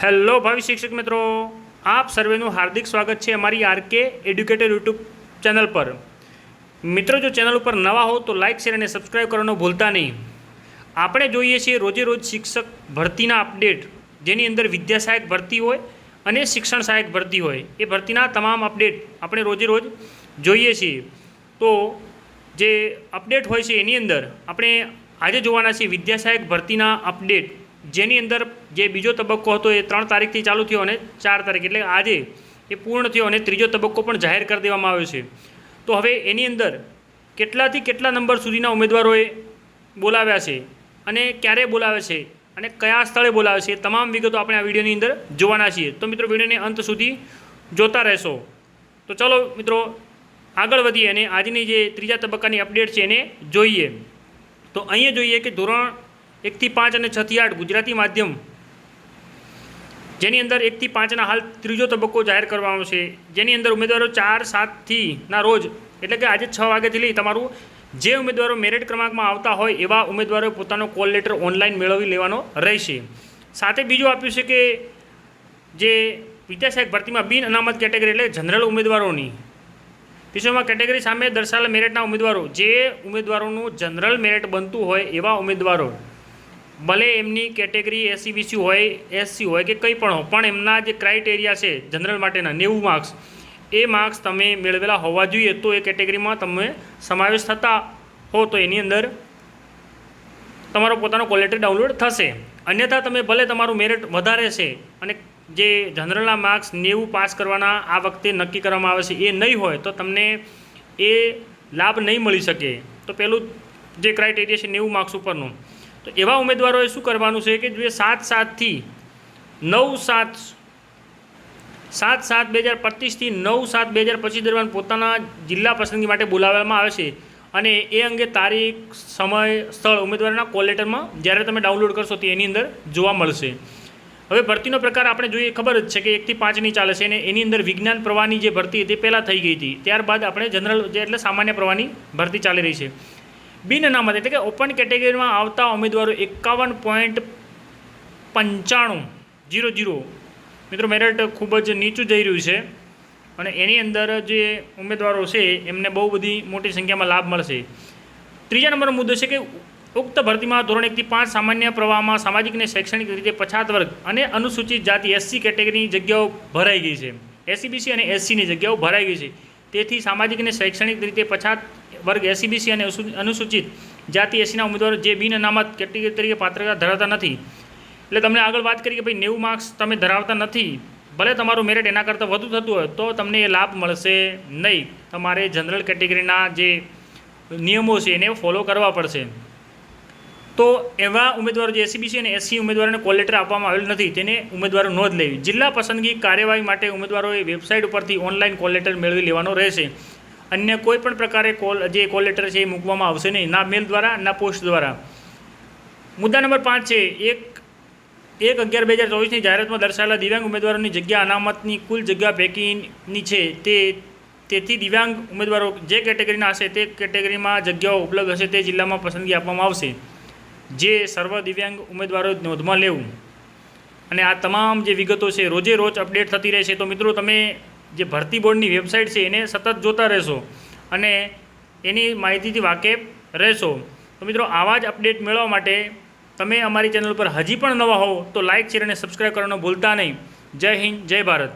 Hello ભાવિ શિક્ષક મિત્રો. આપ સર્વેનું હાર્દિક સ્વાગત છે અમારી આરકે એડ્યુકેટેડ યુટ્યુબ ચેનલ પર. મિત્રો, જો ચેનલ ઉપર નવા હો તો લાઇક શેર અને સબસ્ક્રાઈબ કરવાનું ભૂલતા નહીં. આપણે જોઈએ છીએ રોજે રોજ શિક્ષક ભરતીના અપડેટ, જેની અંદર વિદ્યા સહાયક ભરતી હોય અને શિક્ષણ સહાયક ભરતી હોય. એ ભરતીના તમામ અપડેટ આપણે રોજે રોજ જોઈએ છીએ. તો જે અપડેટ હોય છે એની અંદર આપણે આજે જોવાના છીએ વિદ્યા સહાયક ભરતીના અપડેટ. જેની અંદર જે બીજો તબક્કો હતો એ ત્રણ તારીખથી ચાલુ થયો અને ચાર તારીખ એટલે આજે એ પૂર્ણ થયો અને ત્રીજો તબક્કો પણ જાહેર કરી દેવામાં આવ્યો છે. તો હવે એની અંદર કેટલાથી કેટલા નંબર સુધીના ઉમેદવારોએ બોલાવ્યા છે અને ક્યારે બોલાવે છે અને કયા સ્થળે બોલાવે છે તમામ વિગતો આપણે આ વિડીયોની અંદર જોવાના છીએ. તો મિત્રો વિડીયોને અંત સુધી જોતા રહેશો. તો ચલો મિત્રો આગળ વધીએ અને આજની જે ત્રીજા તબક્કાની અપડેટ છે એને જોઈએ. તો અહીંયા જોઈએ કે ધોરણ એકથી પાંચ અને છથી આઠ ગુજરાતી માધ્યમ. જેની અંદર એકથી પાંચના હાલ ત્રીજો તબક્કો જાહેર કરવામાં છે જેની અંદર ઉમેદવારો ચાર સાતથી ના રોજ, એટલે કે આજે છ વાગ્યાથી લઈ તમારું જે ઉમેદવારો મેરિટ ક્રમાંકમાં આવતા હોય એવા ઉમેદવારોએ પોતાનો કોલ લેટર ઓનલાઈન મેળવી લેવાનો રહેશે. સાથે બીજું આપ્યું છે કે જે વિદ્યાસહાયક ભરતીમાં બિન અનામત કેટેગરી એટલે જનરલ ઉમેદવારોની. વિશ્વમાં કેટેગરી સામે દર્શાવેલા મેરિટના ઉમેદવારો, જે ઉમેદવારોનું જનરલ મેરિટ બનતું હોય એવા ઉમેદવારો. ભલે એમની કેટેગરી એસસી બીસી હોય એસસી હોય કે કંઈ પણ હોય, પણ એમના જે ક્રાઇટેરિયા છે જનરલ માટેના, નેવું માર્ક્સ એ માર્ક્સ તમે મેળવેલા હોવા જોઈએ તો એ કેટેગરીમાં તમે સમાવેશ થતા હો તો એની અંદર તમારો પોતાનો ક્વોલિટી ડાઉનલોડ થશે. અન્યથા તમે ભલે તમારું મેરિટ વધારે છે અને જે જનરલના માર્ક્સ નેવું પાસ કરવાના આ વખતે નક્કી કરવામાં આવે છે, એ નહીં હોય તો તમને એ લાભ નહીં મળી શકે. તો પેલું જે ક્રાઇટેરિયા છે, નેવું માર્ક્સ ઉપરનું. તો એવા ઉમેદવારોએ શું કરવાનું છે કે જે સાત સાતથી નવ સાત સાત સાત બે હજાર પચીસથી નવ સાત બે હજાર પચીસ દરમિયાન પોતાના જિલ્લા પસંદગી માટે બોલાવવામાં આવે છે. અને એ અંગે તારીખ, સમય, સ્થળ ઉમેદવારના કોલ લેટરમાં જ્યારે તમે ડાઉનલોડ કરશો તે એની અંદર જોવા મળશે. હવે ભરતીનો પ્રકાર આપણે જોઈએ, ખબર જ છે કે એકથી પાંચની ચાલે છે અને એની અંદર વિજ્ઞાન પ્રવાહની જે ભરતી હતી પહેલાં થઈ ગઈ હતી. ત્યારબાદ આપણે જનરલ જે એટલે સામાન્ય પ્રવાહની ભરતી ચાલી રહી છે. બિન અનામત એટલે કે ઓપન કેટેગરીમાં આવતા ઉમેદવારો એકાવન પોઈન્ટ પંચાણું, જીરો જીરો. મિત્રો મેરિટ ખૂબ જ નીચું જઈ રહ્યું છે અને એની અંદર જે ઉમેદવારો છે, એમને બહુ બધી મોટી સંખ્યામાં લાભ મળશે. ત્રીજા નંબરનો મુદ્દો છે કે ઉક્ત ભરતીમાં ધોરણ એકથી પાંચ સામાન્ય પ્રવાહમાં સામાજિક અને શૈક્ષણિક રીતે પછાત વર્ગ અને અનુસૂચિત જાતિ એસસી કેટેગરીની જગ્યાઓ ભરાઈ ગઈ છે. એસસીબીસી અને એસસીની જગ્યાઓ ભરાઈ ગઈ છે. તેથી સામાજિક અને શૈક્ષણિક રીતે પછાત વર્ગ એસીબીસી અને અનુસૂચિત જાતિ એસીના ઉમેદવારો જે બિન અનામત કેટેગરી તરીકે પાત્રતા ધરાવતા નથી. એટલે તમને આગળ વાત કરી કે ભાઈ નેવું માર્ક્સ તમે ધરાવતા નથી. ભલે તમારું મેરિટ એના કરતાં વધુ થતું હોય, તો તમને એ લાભ મળશે નહીં. તમારે જનરલ કેટેગરીના જે નિયમો છે એને ફોલો કરવા પડશે. તો એવા ઉમેદવારો જે એસીબીસી અને એસસી ઉમેદવારોને કોલ લેટર આપવામાં આવેલ નથી, તેને ઉમેદવારો નોંધ લેવી. જિલ્લા પસંદગી કાર્યવાહી માટે ઉમેદવારોએ વેબસાઇટ ઉપરથી ઓનલાઈન કોલ લેટર મેળવી લેવાનો રહેશે. અન્ય કોઈ પણ પ્રકારે કોલ જે કોલ લેટર છે એ મૂકવામાં આવશે નહીં. ના મેલ દ્વારા, ના પોસ્ટ દ્વારા. મુદ્દા નંબર પાંચ છે, એક એક અગિયાર બે હજાર ચોવીસની જાહેરાતમાં દર્શાવેલા દિવ્યાંગ ઉમેદવારોની જગ્યા અનામતની કુલ જગ્યા પૈકીની છે. તે તેથી દિવ્યાંગ ઉમેદવારો જે કેટેગરીના હશે, તે કેટેગરીમાં જગ્યાઓ ઉપલબ્ધ હશે, તે જિલ્લામાં પસંદગી આપવામાં આવશે. જે સર્વ દિવ્યાંગ ઉમેદવારો નોંધમાં લેવું. અને આ તમામ જે વિગતો છે, રોજે રોજ અપડેટ થતી રહેશે તો મિત્રો, તમે જે ભરતી બોર્ડની વેબસાઇટ છે એને સતત જોતા રહેશો અને એની માહિતીથી વાકેફ રહેશો. તો મિત્રો, આવા જ અપડેટ મેળવવા માટે તમે અમારી ચેનલ પર હજી પણ નવા હો તો લાઇક, શેર અને સબસ્ક્રાઈબ કરવાનું ભૂલતા નહીં. જય હિન્દ, જય ભારત.